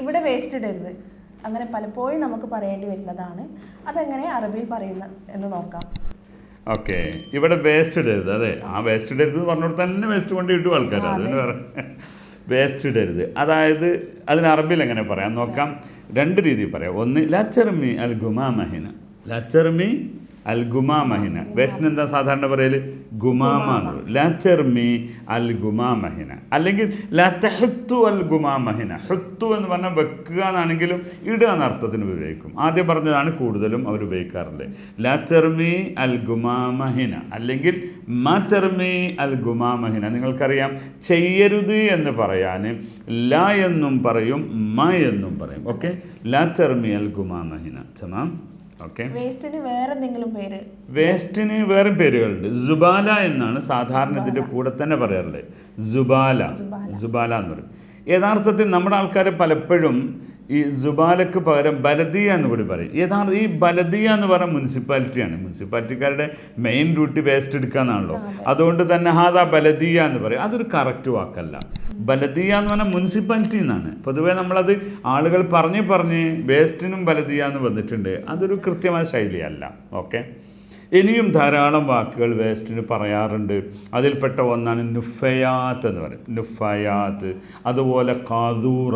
ഇവിടെ വേസ്റ്റ് ഇടരുത്. അങ്ങനെ പലപ്പോഴും നമുക്ക് പറയേണ്ടി വരുന്നതാണ്. അതെങ്ങനെ അറബിയിൽ പറയുന്ന എന്ന് നോക്കാം. ഓക്കെ ഇവിടെ വേസ്റ്റ് ഇടരുത്. അതെ ആ വേസ്റ്റ് ഇടരുത് പറഞ്ഞോട് തന്നെ വേസ്റ്റ് കൊണ്ട് ഇട്ടു ആൾക്കാർ അതിന് വേറെ വേസ്റ്റ് ഇടരുത്. അതായത് അതിന് അറബിയിൽ എങ്ങനെ പറയാം? നോക്കാം. രണ്ട് രീതിയിൽ പറയാം. ഒന്ന് ലച്ചർമി അൽ ഗുമാമഹിന ലച്ചർമി അൽ ഗുമാമഹിന വേസ്റ്റിന് എന്താ സാധാരണ പറയൽ ഗുമാമ എന്ന് പറയും. ലച്ചർമി അൽ ഗുമാമഹിന അല്ലെങ്കിൽ ലത്തഹത്തു അൽ ഗുമാമഹിന ഹുത്തു എന്ന് പറഞ്ഞാൽ വെക്കുക എന്നാണെങ്കിലും ഇടുക എന്ന അർത്ഥത്തിന് ഉപയോഗിക്കും. ആദ്യം പറഞ്ഞതാണ് കൂടുതലും അവർ ഉപയോഗിക്കാറുള്ളത്. ലച്ചർമി അൽ ഗുമാമഹിന അല്ലെങ്കിൽ മറ്റർമി അൽ ഗുമാമഹിന നിങ്ങൾക്കറിയാം ചെയ്യരുത് എന്ന് പറയാൻ ല എന്നും പറയും മ എന്നും പറയും. ഓക്കെ? ലച്ചർമി അൽ ഗുമാമഹിന ചമാം ഓക്കെ വേസ്റ്റിന് വേറെ എന്തെങ്കിലും പേര്? വേസ്റ്റിന് വേറെ പേരുകളുണ്ട്. സുബാല എന്നാണ് സാധാരണ ഇതിന്റെ കൂടെ തന്നെ പറയാറുള്ളത്. സുബാല. സുബാല. സുബാല എന്ന് പറയും. യഥാർത്ഥത്തിൽ നമ്മുടെ ആൾക്കാർ പലപ്പോഴും ഈ ജുബാലക്ക് പകരം ബലദിയ എന്ന് കൂടി പറയും. യഥാർത്ഥ ഈ ബലദിയ എന്ന് പറയുന്ന മുനിസിപ്പാലിറ്റിയാണ് മുനിസിപ്പാലിറ്റിക്കാരുടെ മെയിൻ ഡ്യൂട്ടി വേസ്റ്റ് എടുക്കുക എന്നാണല്ലോ അതുകൊണ്ട് തന്നെ ഹാദാ ബലദിയ എന്ന് പറയും. അതൊരു കറക്റ്റ് വാക്കല്ല. ബലദിയ എന്ന് പറഞ്ഞാൽ മുനിസിപ്പാലിറ്റി എന്നാണ്. പൊതുവേ നമ്മളത് ആളുകൾ പറഞ്ഞ് പറഞ്ഞ് വേസ്റ്റിനും ബലദിയ എന്ന് വന്നിട്ടുണ്ട്. അതൊരു കൃത്യമായ ശൈലിയല്ല. ഓക്കെ ഇനിയും ധാരാളം വാക്കുകൾ വേസ്റ്റിന് പറയാറുണ്ട്. അതിൽപ്പെട്ട ഒന്നാണ് നുഫയാത്ത് എന്ന് പറയും. നുഫയാത്ത് അതുപോലെ കാതൂറ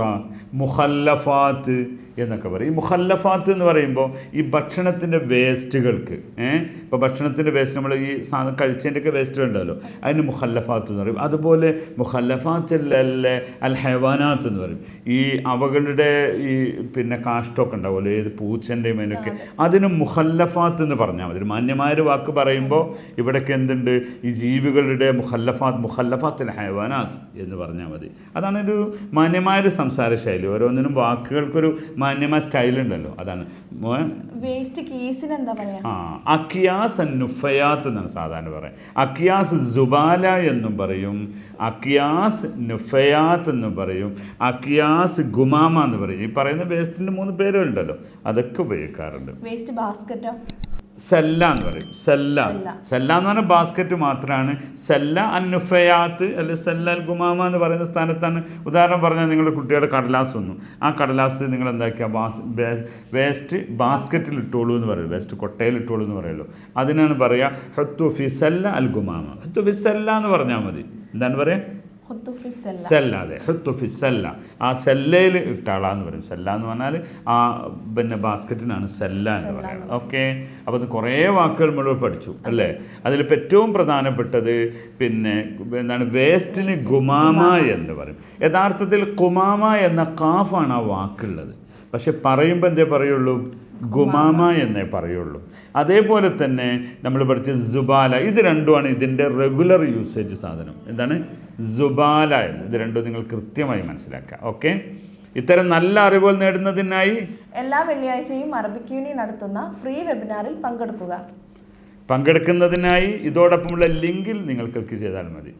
മുഹല്ലഫാത്ത് എന്നൊക്കെ പറയും. ഈ മുഹല്ലഫാത്ത് എന്ന് പറയുമ്പോൾ ഈ ഭക്ഷണത്തിന്റെ വേസ്റ്റുകൾക്ക് ഏഹ് ഇപ്പോൾ ഭക്ഷണത്തിന്റെ വേസ്റ്റ് നമ്മൾ ഈ സാധനം കഴിച്ചതിന്റെയൊക്കെ വേസ്റ്റ് ഉണ്ടല്ലോ അതിന് മുഹല്ലഫാത്ത് എന്ന് പറയും. അതുപോലെ മുഹല്ലഫാത്തിലല്ലേ അൽ ഹൈവാനാത്ത് എന്ന് പറയും. ഈ അവകളുടെ ഈ പിന്നെ കാഷ്ടമൊക്കെ ഉണ്ടാവുമല്ലോ. ഏത് പൂച്ചന്റെയും അതിനൊക്കെ. അതിന് മുഹല്ലഫാത്ത് എന്ന് പറഞ്ഞാൽ മതി. ഒരു വാക്ക് പറയുമ്പോൾ ഇവിടേക്ക് എന്തുണ്ട്? ഈ ജീവികളുടെ മുഹല്ലഫാത്ത് മുഹല്ലഫാത്തിൽ ഹൈവാനാത്ത് എന്ന് പറഞ്ഞാൽ മതി. അതാണ് ഒരു മാന്യമായൊരു സംസാര ശൈലി ഓരോന്നിനും വാക്കുകൾക്കൊരു മാന്യമായ സ്റ്റൈൽ ഉണ്ടല്ലോ അതാണ് ആ അക്കിയാസ് നുഫയാത്ത് എന്നാണ് സാധാരണ പറയാം. അക്കിയാസ് ജുബാല എന്നും പറയും. അക്കിയാസ് നുഫയാത്ത് എന്ന് പറയും. അക്കിയാസ് ഗുമാമ എന്ന് പറയും. ഈ പറയുന്ന വേസ്റ്റിന്റെ മൂന്ന് പേരുണ്ടല്ലോ. അതൊക്കെ ഉപയോഗിക്കാറുണ്ട്. വേസ്റ്റ് ബാസ്ക്കറ്റോ സെല്ല എന്ന് പറയും. സെല്ല. സെല്ല. എന്ന് പറഞ്ഞാൽ ബാസ്ക്കറ്റ് മാത്രമാണ് സെല്ല അന്നുഫയാത്ത് അല്ലെ സെല്ല അൽ ഗുമാമ എന്ന് പറയുന്ന സ്ഥാനത്താണ്. ഉദാഹരണം പറഞ്ഞാൽ നിങ്ങളുടെ കുട്ടിയുടെ കടലാസ് വന്നു. ആ കടലാസ് നിങ്ങൾ എന്താക്കിയ? ബാസ് വേസ്റ്റ് ബാസ്ക്കറ്റിൽ ഇട്ടോളൂ എന്ന് പറയുള്ളൂ. വേസ്റ്റ് കൊട്ടയിൽ ഇട്ടോളൂ എന്ന് പറയുമല്ലോ അതിനാണ് പറയുക ഹത്തു ഫി സെല്ല അൽ ഗുമാമ. ഹത്തു ഫി സെല്ല എന്ന് പറഞ്ഞാൽ മതി. എന്താണ് പറയുക? സെല്ല. അതെ. ഹുത്തുഫി സെല്ല. ആ സെല്ലയിൽ ഇട്ടാള എന്ന് പറയും. സെല്ല എന്ന് പറഞ്ഞാൽ ആ പിന്നെ ബാസ്ക്കറ്റിനാണ് സെല്ല എന്ന് പറയുന്നത് ഓക്കെ? അപ്പോൾ അത് കുറേ വാക്കുകൾ മുഴുവൻ പഠിച്ചു അല്ലേ? അതിലിപ്പോൾ ഏറ്റവും പ്രധാനപ്പെട്ടത് പിന്നെ എന്താണ്? വേസ്റ്റിന് ഗുമാമ എന്ന് പറയും. യഥാർത്ഥത്തിൽ കുമാമ എന്ന കാഫാണ് ആ വാക്കുള്ളത്. പക്ഷെ പറയുമ്പോൾ എന്തേ പറയുള്ളൂ? ഗുമാമ എന്നേ പറയുള്ളൂ. അതേപോലെ തന്നെ നമ്മൾ പഠിച്ച ജുബാല ഇത് രണ്ടുമാണ് ഇതിന്റെ റെഗുലർ യൂസേജ് സാധനം. എന്താണ്? ജുബാല ഇത് രണ്ടും നിങ്ങൾ കൃത്യമായി മനസ്സിലാക്കുക. ഓക്കെ ഇത്തരം നല്ല അറിവുകൾ നേടുന്നതിനായി എല്ലാ വെള്ളിയാഴ്ചയും അറബിക് യൂണി നടത്തുന്ന ഫ്രീ വെബിനാറിൽ പങ്കെടുക്കുക. പങ്കെടുക്കുന്നതിനായി ഇതോടൊപ്പമുള്ള ലിങ്കിൽ നിങ്ങൾ ക്ലിക്ക് ചെയ്താൽ മതി.